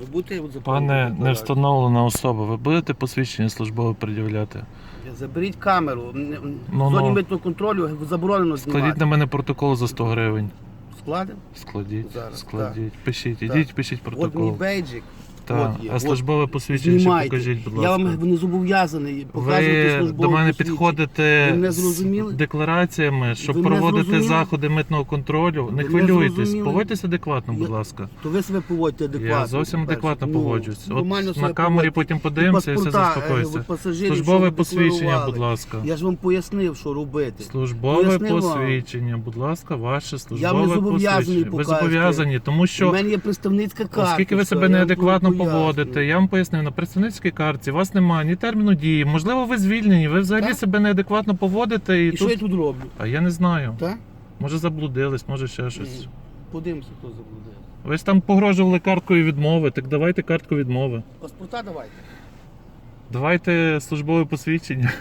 Ви будете от Пане не встановлена особа, ви будете посвідчення службове пред'являти? Заберіть камеру. Ну, В зоні ну. митного контролю заборонено Складіть на мене протокол за 100 гривень. Складемо? Складіть, Зараз, складіть. Пишіть, ідіть, пишіть От мій протокол. бейджик. Так. от є, А от. службове посвідчення ще Знімайте. покажіть, будь Я ласка. вам не зобов'язаний показувати Ви службове до мене посвідчення. підходите Ви мене з зрозуміли? деклараціями, щоб Ви мене проводити зрозуміли? заходи митного контролю. Не мене хвилюйтесь, зрозуміли? поводьтеся адекватно, будь Я- ласка. То ви себе поводьте адекватно. Я зовсім по-перше. адекватно Ну, нормально От себе на камері поводьте. потім подивимося і все паспорта, е, заспокоїться. ви пасажирів, Службове ви посвідчення, декларували. будь ласка. Я ж вам пояснив, що робити. Службове Пояснив вам. посвідчення, будь ласка, ваше Я службове зобов'язаний посвідчення. Ви показувати. зобов'язані, тому У що мене є представницька карточка. оскільки ви себе неадекватно. Поводите, я вам пояснив, на представницькій картці у вас немає ні терміну дії, можливо, ви звільнені, ви взагалі Так. себе неадекватно поводите і, І що тут. я тут роблю? А я не знаю. Так? Може заблудились, може ще щось. Ні. Подивимося, хто заблудив. Ви ж там погрожували карткою відмови, так давайте картку відмови. Паспорта давайте. Давайте службове посвідчення.